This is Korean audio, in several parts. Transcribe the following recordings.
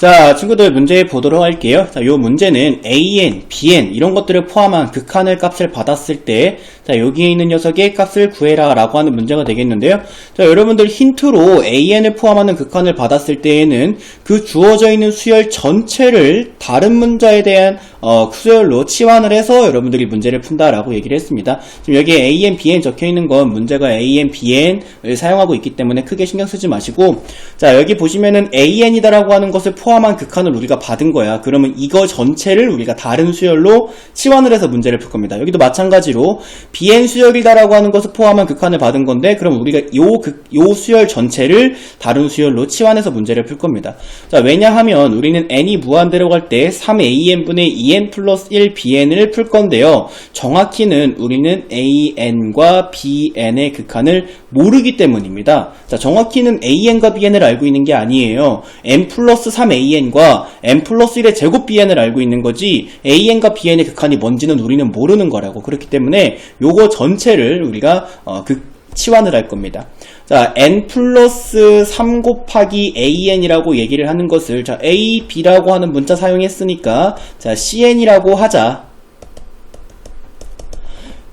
자, 친구들 문제 보도록 할게요. 자, 요 문제는 AN, BN 이런 것들을 포함한 극한의 값을 받았을 때, 자, 여기에 있는 녀석의 값을 구해라 라고 하는 문제가 되겠는데요. 자, 여러분들 힌트로 AN을 포함하는 극한을 받았을 때에는 그 주어져 있는 수열 전체를 다른 문자에 대한 어, 수열로 치환을 해서 여러분들이 문제를 푼다라고 얘기를 했습니다. 지금 여기에 AN, BN 적혀 있는 건 문제가 AN, BN을 사용하고 있기 때문에 크게 신경 쓰지 마시고, 자, 여기 보시면은 AN이다라고 하는 것을 포함 한 극한을 우리가 받은 거야. 그러면 이거 전체를 우리가 다른 수열로 치환을 해서 문제를 풀 겁니다. 여기도 마찬가지로 BN 수열이다라고 하는 것을 포함한 극한을 받은 건데, 그럼 우리가 요, 극, 요 수열 전체를 다른 수열로 치환해서 문제를 풀 겁니다. 자, 왜냐하면 우리는 n이 무한대로 갈 때 3an분의 2n 플러스 1bn을 풀 건데요. 정확히는 우리는 an과 bn의 극한을 모르기 때문입니다. 자, 정확히는 an과 bn을 알고 있는 게 아니에요. n 플러스 3an과 n 플러스 1의 제곱 bn을 알고 있는 거지 an과 bn의 극한이 뭔지는 우리는 모르는 거라고. 그렇기 때문에 요거 전체를 우리가 어, 극 치환을 할 겁니다. 자, n 플러스 3 곱하기 an이라고 얘기를 하는 것을 자, a, b라고 하는 문자 사용했으니까 자, cn이라고 하자.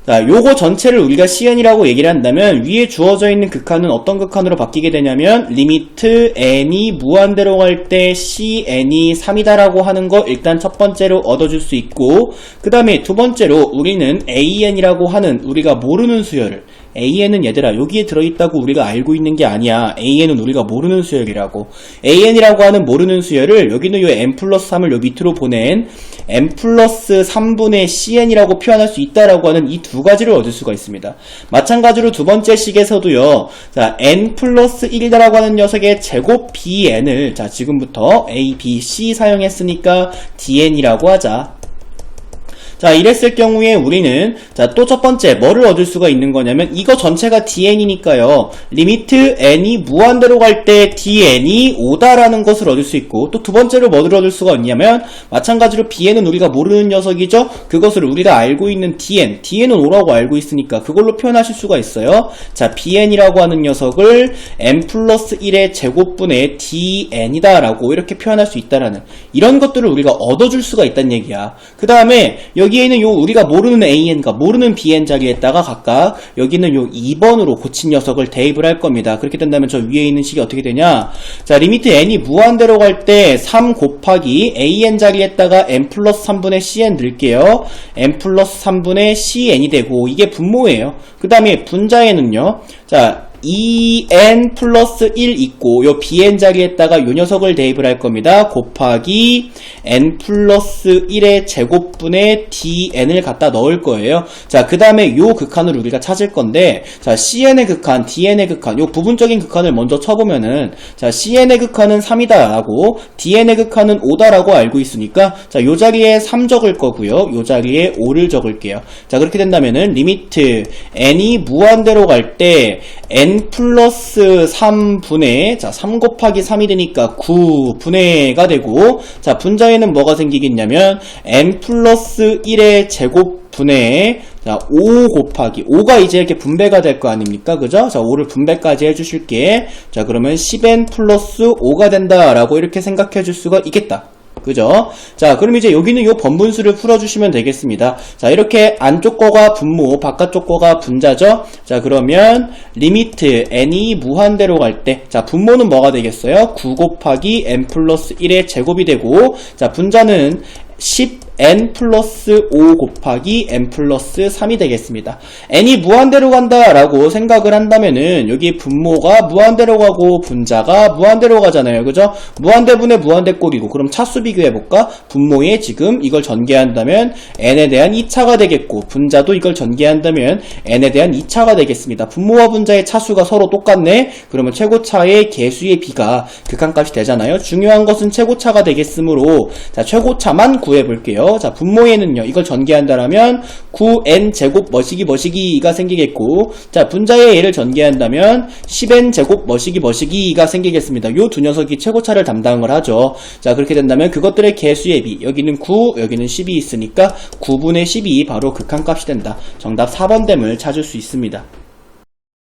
자, 요거 전체를 우리가 cn이라고 얘기를 한다면 위에 주어져 있는 극한은 어떤 극한으로 바뀌게 되냐면 리미트 n이 무한대로 갈 때 cn이 3이다라고 하는 거 일단 첫 번째로 얻어줄 수 있고 그 다음에 두 번째로 우리는 an이라고 하는 우리가 모르는 수열을 AN은 얘들아 여기에 들어있다고 우리가 알고 있는 게 아니야. AN은 우리가 모르는 수열이라고. AN이라고 하는 모르는 수열을 여기는 요 n 플러스 3을 요 밑으로 보낸 n 플러스 3분의 cn이라고 표현할 수 있다라고 하는 이 두 가지를 얻을 수가 있습니다. 마찬가지로 두 번째 식에서도요. 자 n 플러스 1이다라고 하는 녀석의 제곱 bn을 자 지금부터 a, b, c 사용했으니까 dn이라고 하자. 자, 이랬을 경우에 우리는 자, 또 첫 번째 뭐를 얻을 수가 있는 거냐면 이거 전체가 dn이니까요. 리미트 n이 무한대로 갈 때 dn이 5다라는 것을 얻을 수 있고 또 두 번째로 뭐를 얻을 수가 있냐면 마찬가지로 bn은 우리가 모르는 녀석이죠. 그것을 우리가 알고 있는 dn, dn은 5라고 알고 있으니까 그걸로 표현하실 수가 있어요. 자, bn이라고 하는 녀석을 n 플러스 1의 제곱분의 dn이다 라고 이렇게 표현할 수 있다라는 이런 것들을 우리가 얻어줄 수가 있다는 얘기야. 그 다음에 여기 에는 요 우리가 모르는 AN과 모르는 BN 자리에다가 각각 여기는 요 2번으로 고친 녀석을 대입을 할 겁니다. 그렇게 된다면 저 위에 있는 식이 어떻게 되냐? 자, 리미트 n이 무한대로 갈 때 3 곱하기 AN 자리에다가 n 플러스 3분의 CN 넣을게요. n 플러스 3분의 CN이 되고 이게 분모예요. 그 다음에 분자에는요. 자, 2n 플러스 1 있고 요 bn 자리에다가 요 녀석을 대입을 할 겁니다. 곱하기 n 플러스 1의 제곱분의 dn을 갖다 넣을 거예요. 자, 그 다음에 요 극한을 우리가 찾을 건데 자, cn의 극한, dn의 극한, 요 부분적인 극한을 먼저 쳐보면은 자, cn의 극한은 3이다라고 dn의 극한은 5다라고 알고 있으니까 자, 요 자리에 3 적을 거고요. 요 자리에 5를 적을게요. 자, 그렇게 된다면은 리미트 n이 무한대로 갈 때 n 플러스 3분의 자, 3 곱하기 3이 되니까 9분의가 되고 자, 분자에는 뭐가 생기겠냐면 n 플러스 1의 제곱 분의 자, 5 곱하기 5가 이제 이렇게 분배가 될 거 아닙니까? 그죠? 자, 5를 분배까지 해 주실게. 자, 그러면 10n 플러스 5가 된다라고 이렇게 생각해 줄 수가 있겠다. 그죠? 자, 그럼 이제 여기는 요 번분수를 풀어주시면 되겠습니다. 자, 이렇게 안쪽 거가 분모, 바깥쪽 거가 분자죠? 자, 그러면 리미트 n이 무한대로 갈 때, 자, 분모는 뭐가 되겠어요? 9 곱하기 n 플러스 1의 제곱이 되고, 자, 분자는 10n 플러스 5 곱하기 n 플러스 3이 되겠습니다. n이 무한대로 간다 라고 생각을 한다면은 여기 분모가 무한대로 가고 분자가 무한대로 가잖아요. 그죠? 무한대분의 무한대꼴이고 그럼 차수 비교해볼까? 분모에 지금 이걸 전개한다면 n에 대한 2차가 되겠고 분자도 이걸 전개한다면 n에 대한 2차가 되겠습니다. 분모와 분자의 차수가 서로 똑같네? 그러면 최고차의 개수의 비가 극한값이 되잖아요. 중요한 것은 최고차가 되겠으므로 자 최고차만 구해볼게요. 자, 분모에는요, 이걸 전개한다라면 9n 제곱 머시기 머시기가 생기겠고, 자, 분자의 얘를 전개한다면 10n 제곱 머시기 머시기가 생기겠습니다. 요 두 녀석이 최고차를 담당을 하죠. 자, 그렇게 된다면 그것들의 개수의 비, 여기는 9, 여기는 10이 있으니까 9분의 10이 바로 극한값이 된다. 정답 4번 됨을 찾을 수 있습니다.